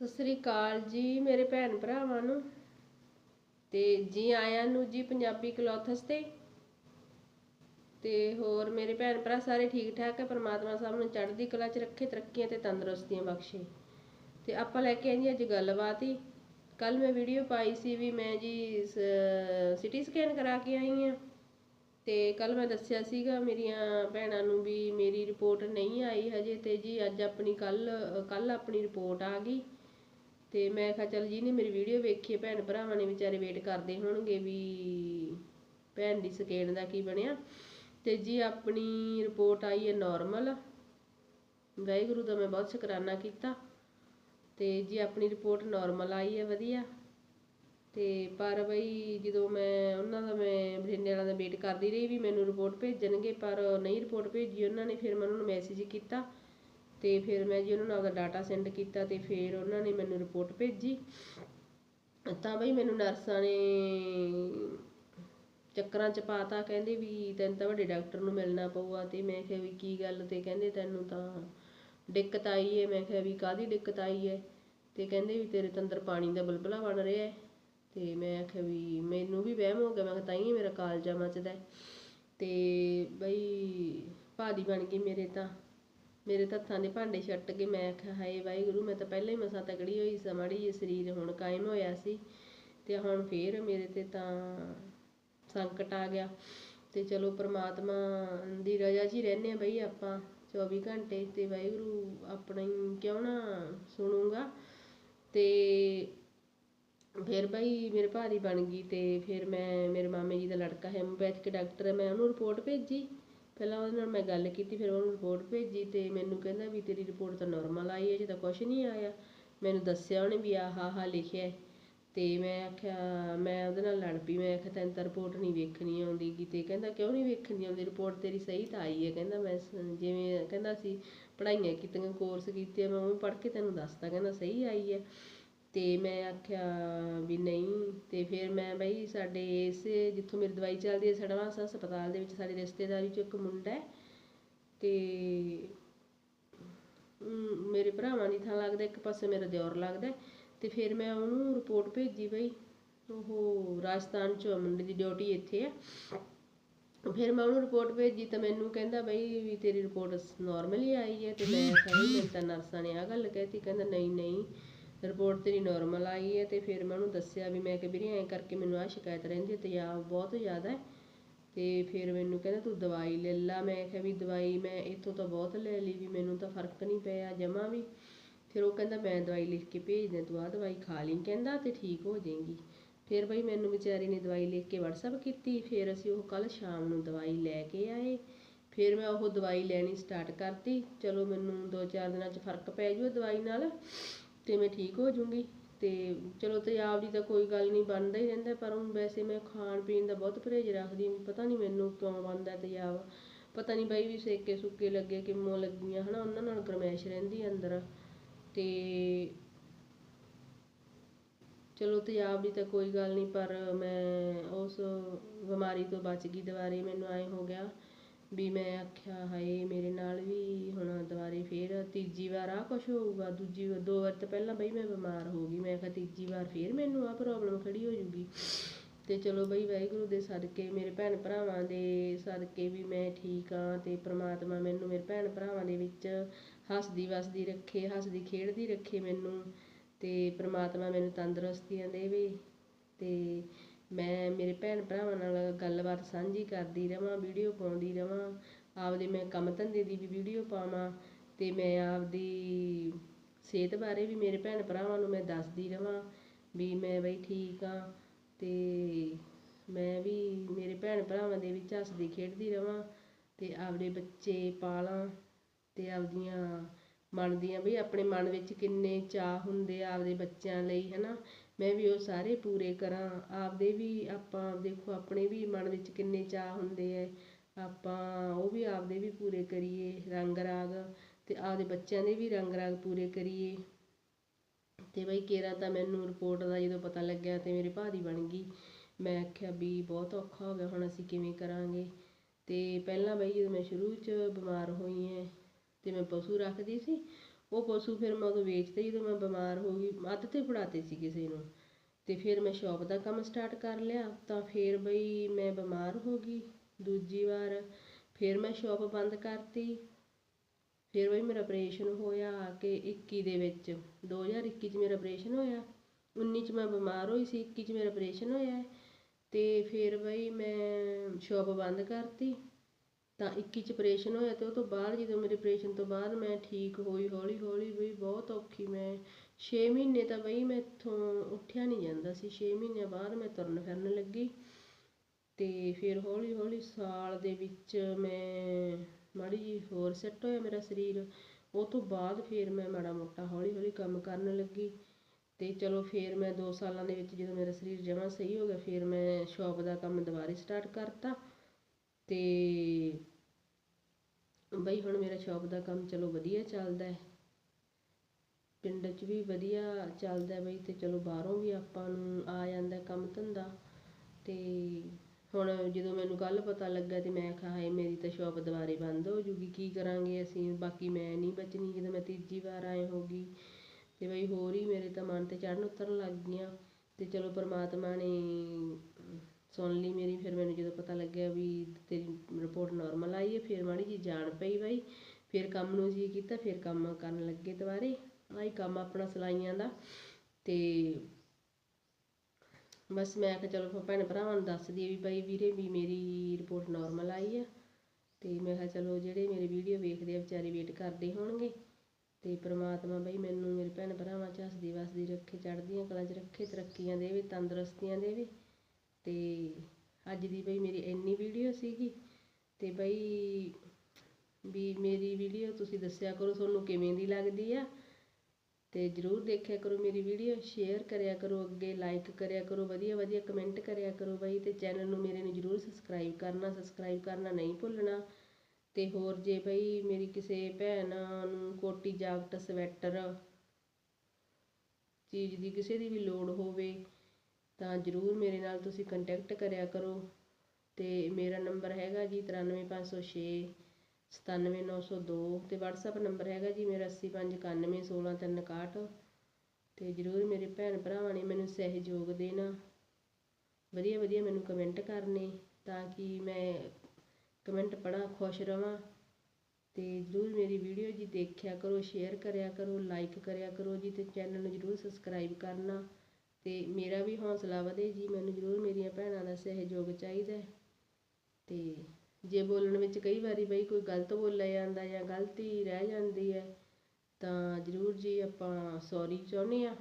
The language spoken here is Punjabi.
ਸਤਿ ਸ੍ਰੀ ਅਕਾਲ ਜੀ ਮੇਰੇ ਭੈਣ ਭਰਾਵਾਂ ਨੂੰ। ਤੇ ਜੀ ਆਇਆਂ ਨੂੰ ਜੀ ਪੰਜਾਬੀ ਕਲੋਥਸ ਤੇ ਤੇ ਹੋਰ ਮੇਰੇ ਭੈਣ ਭਰਾ ਸਾਰੇ ਠੀਕ ਠਾਕ ਹੈ? ਪਰਮਾਤਮਾ ਸਭ ਨੂੰ ਚੜ੍ਹਦੀ ਕਲਾ 'ਚ ਰੱਖੇ, ਤਰੱਕੀਆਂ ਤੇ ਤੰਦਰੁਸਤੀਆਂ ਬਖਸ਼ੇ। ਤੇ ਆਪਾਂ ਲੈ ਕੇ ਆਏ ਜੀ ਅੱਜ ਗੱਲਬਾਤ ਹੀ। ਕੱਲ ਮੈਂ ਵੀਡੀਓ ਪਾਈ ਸੀ ਵੀ ਮੈਂ ਜੀ ਸਿਟੀ ਸਕੈਨ ਕਰਾ ਕੇ ਆਈ ਆ ਤੇ ਕੱਲ ਮੈਂ ਦੱਸਿਆ ਸੀਗਾ ਮੇਰੀਆਂ ਭੈਣਾਂ ਨੂੰ ਵੀ ਮੇਰੀ ਰਿਪੋਰਟ ਨਹੀਂ ਆਈ ਹਜੇ ਤੇ ਜੀ ਅੱਜ ਆਪਣੀ ਕੱਲ ਕੱਲ ਆਪਣੀ ਰਿਪੋਰਟ ਆ ਗਈ। ਤੇ ਮੈਂ ਕਿਹਾ ਚੱਲ ਜਿਹਨੇ ਮੇਰੀ ਵੀਡੀਓ ਵੇਖੀ, ਭੈਣ ਭਰਾਵਾਂ ਨੇ ਵਿਚਾਰੇ ਵੇਟ ਕਰਦੇ ਹੋਣਗੇ ਵੀ ਭੈਣ ਦੀ ਸਕੇਨ ਦਾ ਕੀ ਬਣਿਆ। ਤੇ ਜੀ ਆਪਣੀ ਰਿਪੋਰਟ ਆਈ ਹੈ ਨਾਰਮਲ ਵਾਹਿਗੁਰੂ ਦਾ ਮੈਂ ਬਹੁਤ ਸ਼ੁਕਰਾਨਾ ਕੀਤਾ। ਤੇ ਜੀ ਆਪਣੀ ਰਿਪੋਰਟ ਨਾਰਮਲ ਆਈ ਹੈ ਵਧੀਆ। ਤੇ ਪਰ ਬਈ ਜਦੋਂ ਮੈਂ ਉਹਨਾਂ ਦਾ ਮੈਂ ਬਠਿੰਡੇ ਵਾਲਿਆਂ ਦਾ ਵੇਟ ਕਰਦੀ ਰਹੀ ਵੀ ਮੈਨੂੰ ਰਿਪੋਰਟ ਭੇਜਣਗੇ, ਪਰ ਨਹੀਂ ਰਿਪੋਰਟ ਭੇਜੀ ਉਹਨਾਂ ਨੇ, ਫਿਰ ਮੈਂ ਉਹਨਾਂ ਨੂੰ ਮੈਸੇਜ ਕੀਤਾ। ਤੇ ਫਿਰ ਮੈਂ ਜੀ ਉਹਨਾਂ ਨੂੰ ਆਪਦਾ ਡਾਟਾ ਸੈਂਡ ਕੀਤਾ ਤੇ ਫਿਰ ਉਹਨਾਂ ਨੇ ਮੈਨੂੰ ਰਿਪੋਰਟ ਭੇਜੀ। ਤਾਂ ਬਈ ਮੈਨੂੰ ਨਰਸਾਂ ਨੇ ਚੱਕਰਾਂ ਚ ਪਾਤਾ, ਕਹਿੰਦੇ ਵੀ ਤੈਨੂੰ ਤਾਂ ਵੱਡੇ ਡਾਕਟਰ ਨੂੰ ਮਿਲਣਾ ਪਊਗਾ ਤੇ ਮੈਂ ਕਿਹਾ ਵੀ ਕੀ ਗੱਲ ਤੇ ਕਹਿੰਦੇ ਤੈਨੂੰ ਤਾਂ ਦਿੱਕਤ ਆਈ ਹੈ ਮੈਂ ਕਿਹਾ ਵੀ ਕਾਦੀ ਦਿੱਕਤ ਆਈ ਹੈ ਤੇ ਕਹਿੰਦੇ ਵੀ ਤੇਰੇ ਤਾਂ ਅੰਦਰ ਪਾਣੀ ਦਾ ਬਲਬਲਾ ਬਣ ਰਿਹਾ ਹੈ ਤੇ ਮੈਂ ਆਖਿਆ ਵੀ ਮੈਨੂੰ ਵੀ ਵਹਿਮ ਹੋ ਗਿਆ। ਮੈਂ ਕਿਹਾ ਤਾਂ ਹੀ ਮੇਰਾ ਕਾਲਜਾ ਮੱਚਦਾ ਹੈ। ਤੇ ਬਈ ਭਾਦੀ ਬਣ ਗਈ ਮੇਰੇ ਤਾਂ। ਮੇਰੇ ਤਾਂ ਹੱਥਾਂ ਦੇ ਭਾਂਡੇ ਛੱਟ ਕੇ ਮੈਂ ਆਖਿਆ, ਹਾਏ ਵਾਹਿਗੁਰੂ, ਮੈਂ ਤਾਂ ਪਹਿਲਾਂ ਹੀ ਮਸਾਂ ਤਕੜੀ ਹੋਈ ਸਾਂ, ਮਾੜੀ ਜਿਹੀ ਸਰੀਰ ਹੁਣ ਕਾਇਮ ਹੋਇਆ ਸੀ ਤੇ ਹੁਣ ਫੇਰ ਮੇਰੇ ਤੇ ਤਾਂ ਸੰਕਟ ਆ ਗਿਆ। ਤੇ ਚਲੋ ਪ੍ਰਮਾਤਮਾ ਦੀ ਰਜ਼ਾ 'ਚ ਹੀ ਰਹਿੰਦੇ ਆ ਬਈ ਆਪਾਂ 24 ਘੰਟੇ ਤੇ ਵਾਹਿਗੁਰੂ ਆਪਣਾ ਹੀ ਕਿਉਂ ਨਾ ਸੁਣੂਗਾ। ਤੇ ਫਿਰ ਬਈ ਮੇਰੇ ਭਾਰੀ ਬਣ ਗਈ ਤੇ ਫਿਰ ਮੈਂ, ਮੇਰੇ ਮਾਮੇ ਜੀ ਦਾ ਲੜਕਾ ਹੈ ਹੈਮੋਪੈਥਿਕ ਡਾਕਟਰ ਹੈ, ਮੈਂ ਉਹਨੂੰ ਰਿਪੋਰਟ ਭੇਜੀ। ਪਹਿਲਾਂ ਉਹਦੇ ਨਾਲ ਮੈਂ ਗੱਲ ਕੀਤੀ ਫਿਰ ਉਹਨੂੰ ਰਿਪੋਰਟ ਭੇਜੀ ਤੇ ਮੈਨੂੰ ਕਹਿੰਦਾ ਵੀ ਤੇਰੀ ਰਿਪੋਰਟ ਤਾਂ ਨੋਰਮਲ ਆਈ ਹੈ ਜੇ ਤਾਂ ਕੁਝ ਨਹੀਂ ਆਇਆ। ਮੈਨੂੰ ਦੱਸਿਆ ਉਹਨੇ ਵੀ ਆਹ ਆਹ ਲਿਖਿਆ ਤੇ ਮੈਂ ਆਖਿਆ ਮੈਂ ਉਹਦੇ ਨਾਲ ਲੜ ਪਈ ਮੈਂ ਆਖਿਆ ਤੈਨੂੰ ਤਾਂ ਰਿਪੋਰਟ ਨਹੀਂ ਵੇਖਣੀ ਆਉਂਦੀ ਕਿਤੇ ਕਹਿੰਦਾ ਕਿਉਂ ਨਹੀਂ ਵੇਖਣੀ ਆਉਂਦੀ ਰਿਪੋਰਟ ਤੇਰੀ ਸਹੀ ਤਾਂ ਆਈ ਹੈ। ਕਹਿੰਦਾ ਮੈਂ ਜਿਵੇਂ ਕਹਿੰਦਾ ਸੀ ਪੜ੍ਹਾਈਆਂ ਕੀਤੀਆਂ ਕੋਰਸ ਕੀਤੇ ਆ, ਮੈਂ ਉਵੇਂ ਪੜ੍ਹ ਕੇ ਤੈਨੂੰ ਦੱਸਦਾ ਕਹਿੰਦਾ ਸਹੀ ਆਈ ਹੈ। ਤੇ ਮੈਂ ਆਖਿਆ ਵੀ ਨਹੀਂ ਅਤੇ ਫਿਰ ਮੈਂ ਬਈ ਸਾਡੇ ਇਸ ਜਿੱਥੋਂ ਮੇਰੀ ਦਵਾਈ ਚੱਲਦੀ ਹੈ ਸੜਵਾ ਹਸਪਤਾਲ ਦੇ ਵਿੱਚ ਸਾਡੇ ਰਿਸ਼ਤੇਦਾਰੀ 'ਚ ਇੱਕ ਮੁੰਡਾ ਹੈ ਤੇ ਮੇਰੇ ਭਰਾਵਾਂ ਦੀ ਥਾਂ ਲੱਗਦਾ, ਇੱਕ ਪਾਸੇ ਮੇਰਾ ਦਿਓਰ ਲੱਗਦਾ ਹੈ। ਤੇ ਫਿਰ ਮੈਂ ਉਹਨੂੰ ਰਿਪੋਰਟ ਭੇਜੀ ਬਈ, ਉਹ ਰਾਜਸਥਾਨ 'ਚ ਮੁੰਡੇ ਦੀ ਡਿਊਟੀ ਇੱਥੇ ਹੈ ਫਿਰ ਮੈਂ ਉਹਨੂੰ ਰਿਪੋਰਟ ਭੇਜੀ ਤਾਂ ਮੈਨੂੰ ਕਹਿੰਦਾ ਬਈ ਵੀ ਤੇਰੀ ਰਿਪੋਰਟ ਨਾਰਮਲ ਹੀ ਆਈ ਹੈ ਅਤੇ ਮੈਂ ਕਿਹਾ ਵੀ ਤਾਂ ਨਰਸਾਂ ਨੇ ਆਹ ਗੱਲ ਕਹਿਤੀ, ਕਹਿੰਦਾ ਨਹੀਂ ਨਹੀਂ ਰਿਪੋਰਟ ਤੇਰੀ ਨਾਰਮਲ ਆਈ ਹੈ ਤੇ ਫਿਰ ਮੈਂ ਉਹਨੂੰ ਦੱਸਿਆ ਵੀ ਮੈਂ ਕਿ ਵੀਰੇ ਐਂ ਕਰਕੇ ਮੈਨੂੰ ਆ ਸ਼ਿਕਾਇਤ ਰਹਿੰਦੀ ਹੈ, ਤੇਜ਼ਾਬ ਬਹੁਤ ਜ਼ਿਆਦਾ ਹੈ। ਤੇ ਫਿਰ ਮੈਨੂੰ ਕਹਿੰਦਾ ਤੂੰ ਦਵਾਈ ਲੈ ਲਾ। ਮੈਂ ਕਿਹਾ ਵੀ ਦਵਾਈ ਮੈਂ ਇੱਥੋਂ ਤਾਂ ਬਹੁਤ ਲੈ ਲਈ ਵੀ ਮੈਨੂੰ ਤਾਂ ਫ਼ਰਕ ਨਹੀਂ ਪਿਆ ਜਮਾ ਵੀ। ਫਿਰ ਉਹ ਕਹਿੰਦਾ ਮੈਂ ਦਵਾਈ ਲਿਖ ਕੇ ਭੇਜ ਦਿਆਂ, ਤੂੰ ਆ ਦਵਾਈ ਖਾ ਲਈ। ਕਹਿੰਦਾ ਤੇ ਠੀਕ ਹੋ ਜਾਏਗੀ। ਫਿਰ ਬਈ ਮੈਨੂੰ ਵਿਚਾਰੀ ਨੇ ਦਵਾਈ ਲਿਖ ਕੇ WhatsApp ਕੀਤੀ। ਫਿਰ ਅਸੀਂ ਉਹ ਕੱਲ ਸ਼ਾਮ ਨੂੰ ਦਵਾਈ ਲੈ ਕੇ ਆਏ। ਫਿਰ ਮੈਂ ਉਹ ਦਵਾਈ ਲੈਣੀ ਸਟਾਰਟ ਕਰਤੀ। ਚਲੋ ਮੈਨੂੰ 2-4 ਦਿਨਾਂ 'ਚ ਫ਼ਰਕ ਪੈ ਜੂ ਦਵਾਈ ਨਾਲ। ਤੇ ਮੈਂ ਠੀਕ ਹੋ ਜੂੰਗੀ ਤੇ ਚਲੋ ਤੇਜ਼ਾਬ ਦੀ ਤਾਂ ਕੋਈ ਗੱਲ ਨਹੀਂ, ਬਣਦਾ ਹੀ ਰਹਿੰਦਾ, ਪਰ ਹੁਣ ਵੈਸੇ ਮੈਂ ਖਾਣ ਪੀਣ ਦਾ ਬਹੁਤ ਪਰਹੇਜ਼ ਰੱਖਦੀ ਪਤਾ ਨਹੀਂ ਮੈਨੂੰ ਕਿਉਂ ਬਣਦਾ ਤੇਜ਼ਾਬ। ਪਤਾ ਨਹੀਂ ਬਾਈ ਵੀ ਸੇਕੇ ਸੁੱਕੇ ਲੱਗੇ ਕਿੰਮੋਂ ਲੱਗੀਆਂ, ਹਨਾ, ਉਹਨਾਂ ਨਾਲ ਗਰਮੈਸ਼ ਰਹਿੰਦੀ ਅੰਦਰ। ਤੇ ਚਲੋ ਤੇਜ਼ਾਬ ਦੀ ਤਾਂ ਕੋਈ ਗੱਲ ਨਹੀਂ, ਪਰ ਮੈਂ ਉਸ ਬਿਮਾਰੀ ਤੋਂ ਬਚ ਗਈ ਦੁਬਾਰੇ, ਮੈਨੂੰ ਐਂ ਹੋ ਗਿਆ ਵੀ ਮੈਂ ਆਖਿਆ, ਹਾਏ, ਮੇਰੇ ਨਾਲ ਵੀ ਹੁਣ ਦੁਬਾਰੇ ਫਿਰ ਤੀਜੀ ਵਾਰ ਆਹ ਕੁਛ ਹੋਊਗਾ, ਦੂਜੀ ਵਾਰ, ਦੋ ਵਾਰ ਤਾਂ ਪਹਿਲਾਂ ਬਈ ਮੈਂ ਬਿਮਾਰ ਹੋ ਗਈ, ਮੈਂ ਕਿਹਾ ਤੀਜੀ ਵਾਰ ਫਿਰ ਮੈਨੂੰ ਆਹ ਪ੍ਰੋਬਲਮ ਖੜੀ ਹੋ ਜੂਗੀ। ਤੇ ਚਲੋ ਬਈ ਵਾਹਿਗੁਰੂ ਦੇ ਸਦਕੇ, ਮੇਰੇ ਭੈਣ ਭਰਾਵਾਂ ਦੇ ਸਦਕੇ ਵੀ ਮੈਂ ਠੀਕ ਆ ਤੇ ਪ੍ਰਮਾਤਮਾ ਮੈਨੂੰ ਮੇਰੇ ਭੈਣ ਭਰਾਵਾਂ ਦੇ ਵਿੱਚ ਹੱਸਦੀ ਵਸਦੀ ਰੱਖੇ, ਹੱਸਦੀ ਖੇਡਦੀ ਰੱਖੇ ਮੈਨੂੰ ਤੇ ਪ੍ਰਮਾਤਮਾ ਮੈਨੂੰ ਤੰਦਰੁਸਤੀਆਂ ਦੇਵੇ ਤੇ ਮੈਂ ਮੇਰੇ ਭੈਣ ਭਰਾਵਾਂ ਨਾਲ ਗੱਲਬਾਤ ਸਾਂਝੀ ਕਰਦੀ ਰਵਾਂ ਵੀਡੀਓ ਪਾਉਂਦੀ ਰਵਾਂ। ਆਪਦੇ ਮੈਂ ਕੰਮ ਧੰਦੇ ਦੀ ਵੀ ਵੀਡੀਓ ਪਾਵਾਂ ਅਤੇ ਮੈਂ ਆਪਦੀ ਸਿਹਤ ਬਾਰੇ ਵੀ ਮੇਰੇ ਭੈਣ ਭਰਾਵਾਂ ਨੂੰ ਮੈਂ ਦੱਸਦੀ ਰਵਾਂ ਵੀ ਮੈਂ ਬਈ ਠੀਕ ਹਾਂ ਅਤੇ ਮੈਂ ਵੀ ਮੇਰੇ ਭੈਣ ਭਰਾਵਾਂ ਦੇ ਵਿੱਚ ਹੱਸਦੀ ਖੇਡਦੀ ਰਵਾਂ ਅਤੇ ਆਪਦੇ ਬੱਚੇ ਪਾਲਾਂ ਅਤੇ ਆਪਦੀਆਂ ਮਨ ਦੀਆਂ ਵੀ ਆਪਣੇ ਮਨ ਵਿੱਚ ਕਿੰਨੇ ਚਾਅ ਹੁੰਦੇ ਆ ਆਪਦੇ ਬੱਚਿਆਂ ਲਈ ਹੈ ਨਾ ਮੈਂ ਵੀ ਉਹ ਸਾਰੇ ਪੂਰੇ ਕਰਾਂ। ਆਪਦੇ ਵੀ ਆਪਾਂ ਦੇਖੋ, ਆਪਣੇ ਵੀ ਮਨ ਵਿੱਚ ਕਿੰਨੇ ਚਾਅ ਹੁੰਦੇ ਹੈ ਆਪਾਂ ਉਹ ਵੀ ਆਪਦੇ ਵੀ ਪੂਰੇ ਕਰੀਏ ਰੰਗ ਰਾਗ ਅਤੇ ਆਪਦੇ ਬੱਚਿਆਂ ਦੇ ਵੀ ਰੰਗ ਰਾਗ ਪੂਰੇ ਕਰੀਏ। ਅਤੇ ਬਈ ਕੇਰਾ ਤਾਂ ਮੈਨੂੰ ਰਿਪੋਰਟ ਦਾ ਜਦੋਂ ਪਤਾ ਲੱਗਿਆ ਤੇ ਮੇਰੇ ਭਾਅ ਦੀ ਬਣ ਗਈ। ਮੈਂ ਆਖਿਆ ਵੀ ਬਹੁਤ ਔਖਾ ਹੋ ਗਿਆ, ਹੁਣ ਅਸੀਂ ਕਿਵੇਂ ਕਰਾਂਗੇ? ਅਤੇ ਪਹਿਲਾਂ ਬਈ ਜਦੋਂ ਮੈਂ ਸ਼ੁਰੂ 'ਚ ਬਿਮਾਰ ਹੋਈ ਐ ਤੇ ਮੈਂ ਪਸ਼ੂ ਰੱਖਦੀ ਸੀ। ਉਹ ਪਸ਼ੂ ਫਿਰ ਮੈਂ ਉਦੋਂ ਵੇਚਤੇ ਜਦੋਂ ਮੈਂ ਬਿਮਾਰ ਹੋ ਗਈ, ਅੱਧ ਤੇ ਫੜਾਤੇ ਸੀ ਕਿਸੇ ਨੂੰ। ਤੇ ਫਿਰ ਮੈਂ ਸ਼ੌਪ ਦਾ ਕੰਮ ਸਟਾਰਟ ਕਰ ਲਿਆ, ਤਾਂ ਫਿਰ ਬਈ ਮੈਂ ਬਿਮਾਰ ਹੋ ਗਈ। ਦੂਜੀ ਵਾਰ ਫਿਰ ਮੈਂ ਸ਼ੌਪ ਬੰਦ ਕਰਤੀ। ਫਿਰ ਬਈ ਮੇਰਾ ਆਪਰੇਸ਼ਨ ਹੋਇਆ ਆ ਕੇ 21 ਦੇ ਵਿੱਚ। 2021 ਚ ਮੇਰਾ ਆਪਰੇਸ਼ਨ ਹੋਇਆ। 19 ਚ ਮੈਂ ਬਿਮਾਰ ਹੋਈ ਸੀ 21 ਚ ਮੇਰਾ ਆਪਰੇਸ਼ਨ ਹੋਇਆ। ਹੈ। ਤੇ ਫਿਰ ਬਈ ਮੈਂ ਸ਼ੌਪ ਬੰਦ ਕਰਤੀ। ਤਾਂ 21 ਚ ਆਪਰੇਸ਼ਨ ਹੋਇਆ ਤੇ ਉਹ ਤੋਂ ਬਾਅਦ ਜਦੋਂ ਮੇਰੇ ਆਪਰੇਸ਼ਨ ਤੋਂ ਬਾਅਦ ਮੈਂ ਠੀਕ ਹੋਈ, ਹੌਲੀ ਹੌਲੀ ਬਈ ਬਹੁਤ ਔਖੀ ਮੈਂ 6 ਮਹੀਨੇ ਤਾਂ ਬਈ ਮੈਂ ਇੱਥੋਂ ਉੱਠਿਆ ਨਹੀਂ ਜਾਂਦਾ ਸੀ 6 ਮਹੀਨਿਆਂ ਬਾਅਦ ਮੈਂ ਤੁਰਨ ਫਿਰਨ ਲੱਗੀ ਤੇ ਫਿਰ ਹੌਲੀ ਹੌਲੀ ਸਾਲ ਦੇ ਵਿੱਚ ਮੈਂ ਮਾੜੀ ਜਿਹੀ ਹੋਰ ਸੈੱਟ ਹੋਇਆ ਮੇਰਾ ਸਰੀਰ, ਉਹ ਤੋਂ ਬਾਅਦ ਫਿਰ ਮੈਂ ਮਾੜਾ ਮੋਟਾ ਹੌਲੀ ਹੌਲੀ ਕੰਮ ਕਰਨ ਲੱਗੀ ਤੇ ਚਲੋ ਫਿਰ ਮੈਂ 2 ਸਾਲਾਂ ਦੇ ਵਿੱਚ ਜਦੋਂ ਮੇਰਾ ਸਰੀਰ ਜਮਾਂ ਸਹੀ ਹੋ ਗਿਆ, ਫਿਰ ਮੈਂ ਸ਼ੌਪ ਦਾ ਕੰਮ ਦੁਬਾਰੇ ਸਟਾਰਟ ਕਰਤਾ ਤੇ ਬਈ ਹੁਣ ਮੇਰਾ ਸ਼ੋਪ ਦਾ ਕੰਮ ਚਲੋ ਵਧੀਆ ਚੱਲਦਾ ਪਿੰਡ 'ਚ ਵੀ ਵਧੀਆ ਚੱਲਦਾ ਬਈ ਅਤੇ ਚਲੋ ਬਾਹਰੋਂ ਵੀ ਆਪਾਂ ਨੂੰ ਆ ਜਾਂਦਾ ਕੰਮ ਧੰਦਾ। ਅਤੇ ਹੁਣ ਜਦੋਂ ਮੈਨੂੰ ਕੱਲ੍ਹ ਪਤਾ ਲੱਗਾ ਅਤੇ ਮੈਂ ਕਿਹਾ, ਹਾਏ ਮੇਰੀ ਤਾਂ ਸ਼ੋਪ ਦੁਬਾਰੇ ਬੰਦ ਹੋ ਜੂਗੀ, ਕੀ ਕਰਾਂਗੇ ਅਸੀਂ? ਬਾਕੀ ਮੈਂ ਨਹੀਂ ਬਚਣੀ, ਜਦੋਂ ਮੈਂ ਤੀਜੀ ਵਾਰ ਆਏ ਹੋ ਗਈ ਅਤੇ ਬਈ ਹੋਰ ਹੀ ਮੇਰੇ ਤਾਂ ਮਨ ਤੇ ਚੜ੍ਹਨ ਉਤਰਨ ਲੱਗ ਗਈਆਂ। ਅਤੇ ਚਲੋ ਪਰਮਾਤਮਾ ਨੇ ਸੁਣ ਲਈ ਮੇਰੀ, ਫਿਰ ਮੈਨੂੰ ਜਦੋਂ ਪਤਾ ਲੱਗਿਆ ਵੀ ਤੇਰੀ ਰਿਪੋਰਟ ਨਾਰਮਲ ਆਈ ਹੈ, ਫਿਰ ਮਾੜੀ ਜੀ ਜਾਣ ਪਈ ਬਾਈ। ਫਿਰ ਕੰਮ ਨੂੰ ਜੀ ਕੀਤਾ, ਫਿਰ ਕੰਮ ਕਰਨ ਲੱਗੇ ਦੁਬਾਰੇ। ਆਹੀ ਕੰਮ ਆਪਣਾ ਸਿਲਾਈਆਂ ਦਾ। ਤੇ ਬਸ ਮੈਂ ਕਿਹਾ ਚਲੋ ਭੈਣ ਭਰਾਵਾਂ ਨੂੰ ਦੱਸ ਦਈਏ ਵੀ ਬਾਈ ਵੀਰੇ ਵੀ ਮੇਰੀ ਰਿਪੋਰਟ ਨਾਰਮਲ ਆਈ ਆ ਤੇ ਮੈਂ ਕਿਹਾ ਚਲੋ ਜਿਹੜੇ ਮੇਰੇ ਵੀਡੀਓ ਵੇਖਦੇ ਆ ਵਿਚਾਰੇ ਵੇਟ ਕਰਦੇ ਹੋਣਗੇ। ਤੇ ਪ੍ਰਮਾਤਮਾ ਬਈ ਮੈਨੂੰ ਮੇਰੇ ਭੈਣ ਭਰਾਵਾਂ ਚ ਹੱਸਦੀ ਵਸਦੀ ਰੱਖੇ, ਚੜ੍ਹਦੀਆਂ ਕਲਾਂ ਚ ਰੱਖੇ, ਤਰੱਕੀਆਂ ਦੇਵੇ, ਤੰਦਰੁਸਤੀਆਂ ਦੇਵੇ। ਅਤੇ ਅੱਜ ਦੀ ਬਈ ਮੇਰੀ ਇੰਨੀ ਵੀਡੀਓ ਸੀਗੀ ਅਤੇ ਬਈ ਵੀ ਮੇਰੀ ਵੀਡੀਓ ਤੁਸੀਂ ਦੱਸਿਆ ਕਰੋ ਤੁਹਾਨੂੰ ਕਿਵੇਂ ਦੀ ਲੱਗਦੀ ਆ। ਤੇ ਜਰੂਰ ਦੇਖਿਆ ਕਰੋ ਮੇਰੀ ਵੀਡੀਓ ਸ਼ੇਅਰ ਕਰਿਆ ਕਰੋ ਅੱਗੇ ਲਾਈਕ ਕਰਿਆ ਕਰੋ, ਵਧੀਆ ਵਧੀਆ ਕਮੈਂਟ ਕਰਿਆ ਕਰੋ ਬਈ ਤੇ ਚੈਨਲ ਨੂੰ ਮੇਰੇ ਨੂੰ ਜਰੂਰ ਸਬਸਕ੍ਰਾਈਬ ਕਰਨਾ ਸਬਸਕ੍ਰਾਈਬ ਕਰਨਾ ਨਹੀਂ ਭੁੱਲਣਾ। ਤੇ ਹੋਰ ਜੇ ਬਈ ਮੇਰੀ ਕਿਸੇ ਭੈਣ ਨੂੰ ਕੋਟੀ ਜਾਕਟ ਸਵੈਟਰ ਚੀਜ਼ ਦੀ ਕਿਸੇ ਦੀ ਵੀ ਲੋੜ ਹੋਵੇ ਤਾਂ ਜਰੂਰ ਮੇਰੇ ਨਾਲ ਤੁਸੀਂ ਕੰਟੈਕਟ ਕਰਿਆ ਕਰੋ ਅਤੇ ਮੇਰਾ ਨੰਬਰ ਹੈਗਾ ਜੀ ਤਰਾਨਵੇਂ ਪੰਜ ਸੌ ਛੇ, ਸਤਾਨਵੇਂ ਨੌ ਸੌ ਦੋ ਅਤੇ ਵਟਸਐਪ ਨੰਬਰ ਹੈਗਾ ਜੀ ਮੇਰਾ ਅੱਸੀ ਪੰਜ ਇਕਾਨਵੇਂ ਸੋਲ੍ਹਾਂ ਤਿੰਨ ਇਕਾਹਠ ਅਤੇ ਜਰੂਰ ਮੇਰੇ ਭੈਣ ਭਰਾਵਾਂ ਨੇ ਮੈਨੂੰ ਸਹਿਯੋਗ ਦੇਣਾ। ਵਧੀਆ ਵਧੀਆ ਮੈਨੂੰ ਕਮੈਂਟ ਕਰਨੇ ਤਾਂ ਕਿ ਮੈਂ ਕਮੈਂਟ ਪੜ੍ਹਾਂ, ਖੁਸ਼ ਰਵਾਂ ਅਤੇ ਜਰੂਰ ਮੇਰੀ ਵੀਡੀਓ ਜੀ ਦੇਖਿਆ ਕਰੋ ਸ਼ੇਅਰ ਕਰਿਆ ਕਰੋ ਲਾਈਕ ਕਰਿਆ ਕਰੋ ਜੀ ਅਤੇ ਚੈਨਲ ਨੂੰ ਜਰੂਰ ਸਬਸਕ੍ਰਾਈਬ ਕਰਨਾ। ਅਤੇ ਮੇਰਾ ਵੀ ਹੌਂਸਲਾ ਵਧੇ ਜੀ, ਮੈਨੂੰ ਜਰੂਰ ਮੇਰੀਆਂ ਭੈਣਾਂ ਦਾ ਸਹਿਯੋਗ ਚਾਹੀਦਾ ਅਤੇ ਜੇ ਬੋਲਣ ਵਿੱਚ ਕਈ ਵਾਰੀ ਬਈ ਕੋਈ ਗਲਤ ਬੋਲਿਆ ਜਾਂਦਾ ਜਾਂ ਗਲਤੀ ਰਹਿ ਜਾਂਦੀ ਹੈ, ਤਾਂ ਜਰੂਰ ਜੀ ਆਪਾਂ ਸੋਰੀ ਚਾਹੁੰਦੇ ਹਾਂ।